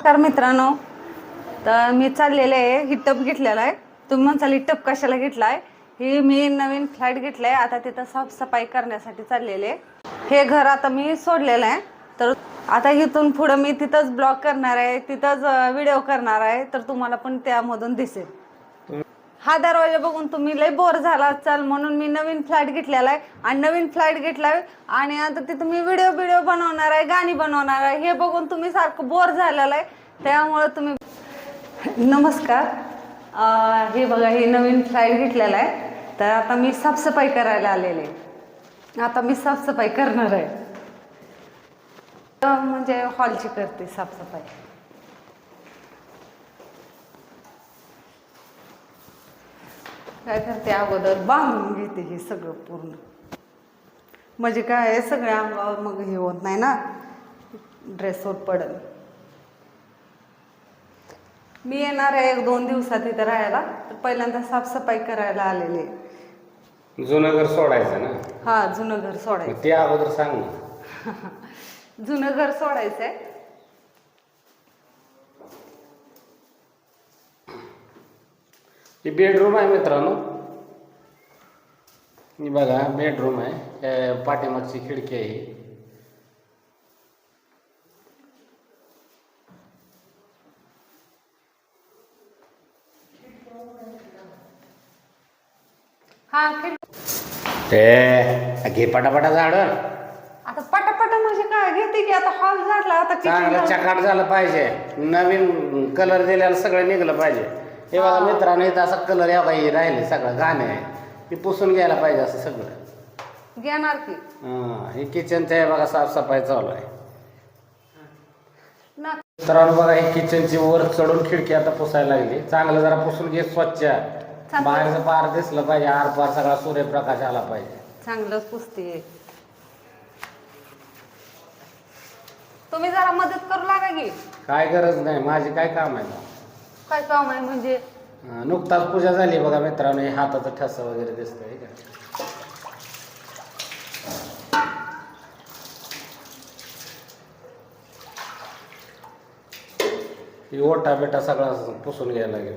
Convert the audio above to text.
नमस्कार मित्रांनो. तर मी चाललेलं आहे ही टप घेतलेला आहे. तुम्ही म्हणसाल ही टप कशाला घेतला आहे ही मी नवीन फ्लॅट घेतला आहे आता तिथं साफसफाई करण्यासाठी चाललेले आहे. हे घर आता मी सोडलेलं आहे. तर आता इथून पुढं मी तिथंच ब्लॉग करणार आहे तिथंच व्हिडिओ करणार आहे. तर तुम्हाला पण त्यामधून दिसेल. हा दरवाजा बघून तुम्ही लय बोर झाला असाल म्हणून मी नवीन फ्लॅट घेतलेला आहे. आणि नवीन फ्लॅट घेतलाय. आणि आता तिथं मी व्हिडिओ व्हिडिओ बनवणार आहे गाणी बनवणार आहे. हे बघून तुम्ही सारखं बोर झालेलं आहे. त्यामुळं तुम्ही नमस्कार. हे बघा हे नवीन फ्लॅट घेतलेला आहे. तर आता मी साफसफाई करायला आलेले. आहे. आता मी साफसफाई करणार आहे. तर म्हणजे हॉलची करते साफसफाई. काय करते अगोदर बांधून घेते हे सगळं पूर्ण. म्हणजे काय आहे सगळ्या अंगावर मग हे होत नाही ना ड्रेसवर पडल मी येणार आहे एक दोन दिवसात इथं राहायला तर पहिल्यांदा साफसफाई करायला आलेले. जुनं घर सोडायचं ना? हा जुनं घर सोडायचं. ते अगोदर सांग ना. जुनं घर सोडायचंय. ही बेडरूम आहे मित्रांनो. ही बघा बेडरूम आहे. पाठीमागची खिडकी आहे ही. हा ते घे पटापटा झाड. आता पटापटा म्हणजे काय? घेते की आता हॉल झाडला आता चांगलं kitchen चकाट झालं पाहिजे. नवीन कलर दिलेला सगळं निघलं पाहिजे. हे बघा मित्रांनो इथं असं कलर या बाई राहिले सगळं घाणे आहे. ते पुसून घ्यायला पाहिजे असं सगळं. घेणार की. हां हे किचनचं आहे बघा साफसफाई चालू आहे. ना. मित्रांनो बघा ही किचनची वर चढून खिडकी आता पुसायला लागली. चांगलं जरा पुसून घे स्वच्छ. बाहेरचं पार दिसलं पाहिजे आर पार सगळा सूर्यप्रकाश आला पाहिजे. चांगलंच पुसते. तुम्ही जरा मदत करू लागा की. काय गरज नाही माझी काय काम आहे? काय काम आहे म्हणजे? अं, नुकताच पूजा झाली बघा मित्रांनो हे हाताचा ठसा वगैरे दिसतोय का ही ओटा बेटा सगळा पुसून घ्यायला लागेल.